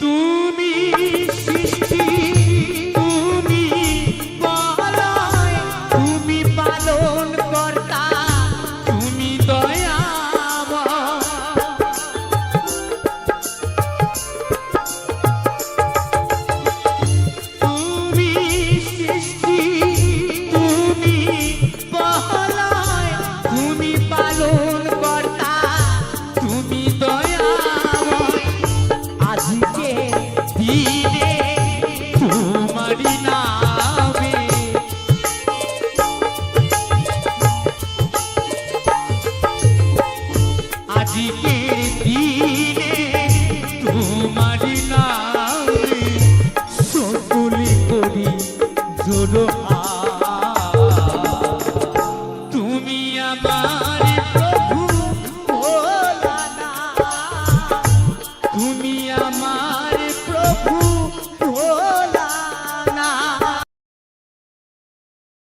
তুমি দিনে তোমারি নামে আজকের দিনে তোমারি নামে সকলে করি তুমি আমার